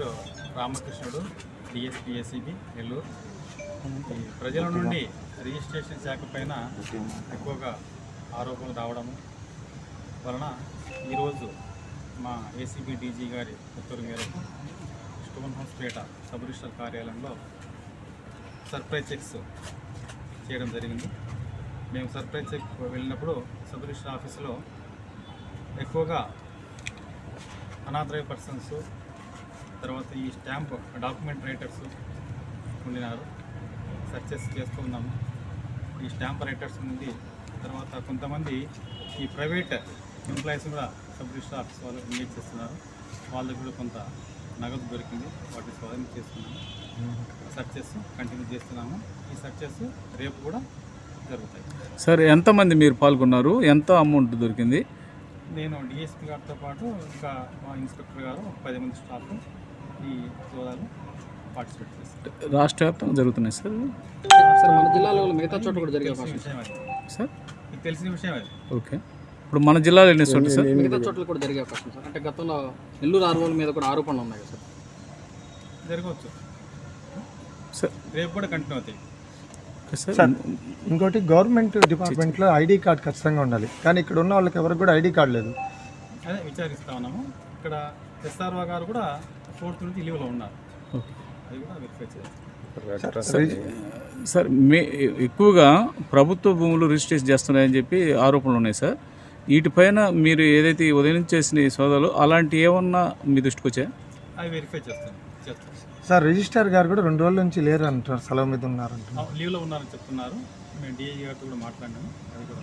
పేరు రామకృష్ణుడు DSP ACB Nellore. ప్రజల నుండి రిజిస్ట్రేషన్ శాఖ పైన ఎక్కువగా ఆరోపణలు రావడము వలన ఈరోజు మా ఏసీబీ డీజీ గారి ఉత్తర్వు మేరకు Stonehousepet sub register కార్యాలయంలో సర్ప్రైజ్ చెక్స్ చేయడం జరిగింది. మేము సర్ప్రైజ్ చెక్ వెళ్ళినప్పుడు సబ్ రిజిస్టర్ ఆఫీసులో ఎక్కువగా అనాథరైజ్ పర్సన్స్ తర్వాత ఈ స్టాంప్ డాక్యుమెంట్ రైటర్స్ ఉండినారు. సర్చెస్ చేస్తూ ఉన్నాము. ఈ స్టాంప్ రైటర్స్ నుండి తర్వాత కొంతమంది ఈ ప్రైవేట్ ఎంప్లాయీస్ కూడా సబ్ రిజిస్టర్ ఆఫీస్ వాళ్ళు ఎంగేజ్ చేస్తున్నారు. వాళ్ళ దగ్గర కూడా కొంత నగదు దొరికింది. వాటిని స్వాధీనం చేస్తున్నాము సర్చెస్ కంటిన్యూ చేస్తున్నాము. ఈ సర్చెస్ రేపు కూడా జరుగుతాయి. సార్ ఎంతమంది మీరు పాల్గొన్నారు? ఎంత అమౌంట్ దొరికింది? నేను డిఎస్పీ గారితో పాటు ఇంకా మా ఇన్స్పెక్టర్ గారు పది మంది స్టాఫ్ ఈ సోదాలు పార్టిసిపేట్ చేస్తారు రాష్ట్ర వ్యాప్తంగా జరుగుతున్నాయి సార్ సార్ మన జిల్లాలో మిగతా చోట్ల కూడా జరిగే అవకాశం సార్? మీకు తెలిసిన విషయం అది. ఓకే. ఇప్పుడు మన జిల్లాలో ఎన్ని చోట్ల సార్? మిగతా చోట్ల కూడా జరిగే అవకాశం సార్. అంటే గతంలో నెల్లూరు ఆర్వోల మీద కూడా ఆరోపణలు ఉన్నాయి కదా సార్. జరగవచ్చు. సార్. రేపు కూడా కంటిన్యూ అవుతాయి. సార్. ఇంకోటి గవర్నమెంట్ డిపార్ట్మెంట్లో ఐడి కార్డ్ ఖచ్చితంగా ఉండాలి. కానీ ఇక్కడ ఉన్న వాళ్ళకి ఎవరికి కూడా ఐడి కార్డ్ లేదు. అదే విచారిస్తా ఉన్నాము. ఇక్కడ ఎస్ఆర్ఓ గారు కూడా ఫోర్త్ నుంచి లీవ్లో ఉన్నారు. ఓకే. అది కూడా వెరిఫై చేయాలి. సార్ మే ఎక్కువగా ప్రభుత్వ భూములు రిజిస్ట్రేషన్ చేస్తున్నాయని చెప్పి ఆరోపణలు ఉన్నాయి సార్. వీటిపైన మీరు ఏదైతే ఉదయం నుంచి చేసిన ఈ సోదాలు అలాంటి ఏమన్నా మీ దృష్టికి వచ్చాయా? అవి వెరిఫై చేస్తాను చేస్తాం. సార్ రిజిస్టర్ గారు కూడా రెండు రోజుల నుంచి లేరు అంటారు సెలవు మీద ఉన్నారంటారు ఆ, లీవ్లో ఉన్నారని చెప్తున్నారు. మేము డిఐ గారితో కూడా మాట్లాడినాము. అది కూడా.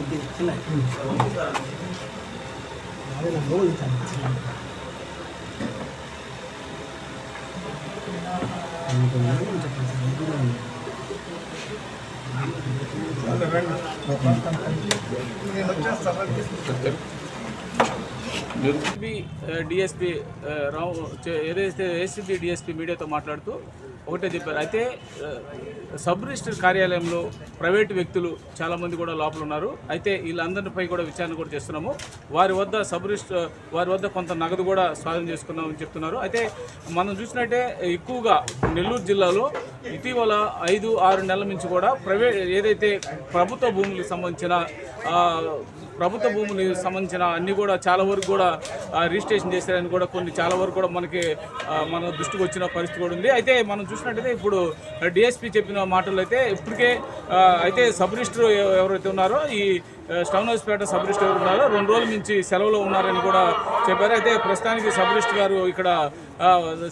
って言ってない、うん、あれがどういったん。ですか本当にどういったん。ですか Gracias. ఎస్పీ డిఎస్పీ రావు ఏదైతే ఏసీబీ డిఎస్పీ మీడియాతో మాట్లాడుతూ ఒకటే చెప్పారు. అయితే సబ్ రిజిస్టర్ కార్యాలయంలో ప్రైవేటు వ్యక్తులు చాలామంది కూడా లోపల ఉన్నారు. అయితే వీళ్ళందరిపై కూడా విచారణ కూడా చేస్తున్నాము. వారి వద్ద సబ్ రిజిస్టర్ వారి వద్ద కొంత నగదు కూడా స్వాధీనం చేసుకున్నామని చెప్తున్నారు. అయితే మనం చూసినట్టే ఎక్కువగా నెల్లూరు జిల్లాలో ఇటీవల ఐదు ఆరు నెలల నుంచి కూడా ప్రైవేట్ ఏదైతే ప్రభుత్వ భూములకు సంబంధించిన ప్రభుత్వ భూములకు సంబంధించిన అన్ని కూడా చాలా వరకు కూడా రిజిస్ట్రేషన్ చేశారని కూడా కొన్ని చాలా వరకు కూడా మనకి మన దృష్టికి వచ్చిన పరిస్థితి కూడా ఉంది. అయితే మనం చూసినట్టయితే ఇప్పుడు డిఎస్పీ చెప్పిన మాటలు అయితే ఇప్పటికే అయితే సబ్ రిజిస్టర్ ఎవరైతే ఉన్నారో ఈ ఆ, స్టౌన్ సబ్ రిజిస్టర్ ఎవరు ఉన్నారో రెండు రోజుల నుంచి సెలవులో ఉన్నారని కూడా చెప్పారు. అయితే ప్రస్తుతానికి సబ్ రిజిస్టర్ గారు ఇక్కడ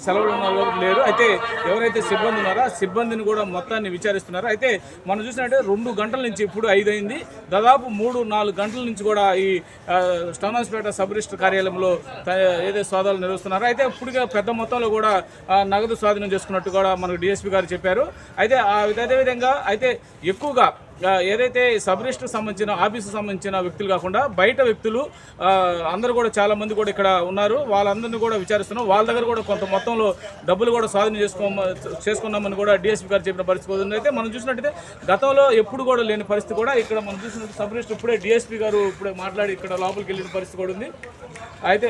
సెలవులు ఉన్న వాళ్ళు లేరు. అయితే ఎవరైతే సిబ్బంది ఉన్నారో ఆ సిబ్బందిని కూడా మొత్తాన్ని విచారిస్తున్నారు. అయితే మనం చూసినట్టే రెండు గంటల నుంచి ఇప్పుడు ఐదు అయింది దాదాపు మూడు నాలుగు గంటల నుంచి కూడా ఈ ఆ, సబ్ రిజిస్టర్ కార్యాలయంలో ఏదైతే సోదాలు నిర్వహిస్తున్నారో. అయితే ఇప్పటికే పెద్ద మొత్తంలో కూడా నగదు స్వాధీనం చేసుకున్నట్టు కూడా మనకు డిఎస్పీ గారు చెప్పారు. అయితే ఆ అదేవిధంగా అయితే ఎక్కువగా ఏదైతే సబ్ రిజిస్టర్ సంబంధించిన ఆఫీసు సంబంధించిన వ్యక్తులు కాకుండా బయట వ్యక్తులు అందరూ కూడా చాలా మంది కూడా ఇక్కడ ఉన్నారు. వాళ్ళందరినీ కూడా విచారిస్తున్నాం. వాళ్ళ దగ్గర కూడా కొంత మొత్తంలో డబ్బులు కూడా స్వాధీనం చేసుకో చేసుకున్నామని కూడా డిఎస్పీ గారు చెప్పిన పరిస్థితి ఉంది అయితే మనం చూసినట్టయితే గతంలో ఎప్పుడు కూడా లేని పరిస్థితి కూడా ఇక్కడ మనం చూసినట్టు సబ్ రిజిస్టర్ ఇప్పుడే డిఎస్పీ గారు ఇప్పుడే మాట్లాడి ఇక్కడ లోపలికి వెళ్ళిన పరిస్థితి కూడా ఉంది. అయితే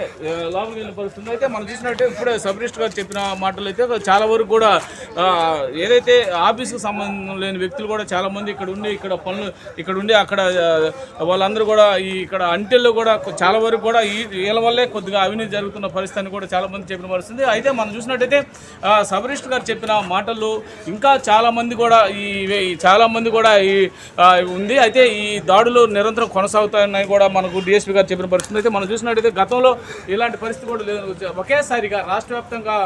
లోపలికి వెళ్ళిన పరిస్థితి ఉంది. అయితే మనం చూసినట్టే ఇప్పుడే సబ్ రిజిస్టర్ గారు చెప్పిన మాటలు అయితే చాలా వరకు కూడా ఏదైతే ఆఫీస్కి సంబంధం లేని వ్యక్తులు కూడా చాలామంది ఇక్కడ ఉండి ఇక్కడ పనులు ఇక్కడ ఉండి అక్కడ వాళ్ళందరూ కూడా ఈ ఇక్కడ అంటెల్లో కూడా చాలా వరకు కూడా ఈ వీళ్ళ వల్లే కొద్దిగా అవినీతి జరుగుతున్న పరిస్థితి అని కూడా చాలా మంది చెప్పిన పరిస్థితి. అయితే మనం చూసినట్టయితే ఆ, గారు చెప్పిన మాటలు ఇంకా చాలామంది కూడా ఈ చాలామంది కూడా ఈ ఉంది. అయితే ఈ దాడులు నిరంతరం కొనసాగుతాయని కూడా మనకు డిఎస్పీ గారు చెప్పిన పరిస్థితి. అయితే మనం చూసినట్టయితే గతంలో ఇలాంటి పరిస్థితి కూడా లేదు. ఒకేసారిగా రాష్ట్ర వ్యాప్తంగా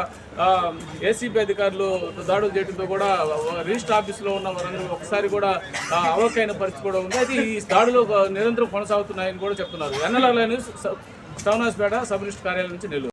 ఏసీబీ అధికారులు దాడులు చేయడంతో కూడా రిజిస్టర్ ఆఫీస్లో ఉన్న వారందరూ ఒకసారి కూడా అవకైన పరిస్థితి కూడా ఉంది. అది ఈ దాడులు నిరంతరం కొనసాగుతున్నాయని కూడా చెప్తున్నారు. ఎన్ఎల్ఆర్ లైన్ స- శ్రవణాస్పేట సబ్ రిజిస్టర్ కార్యాలయం నుంచి నెల్లూరు.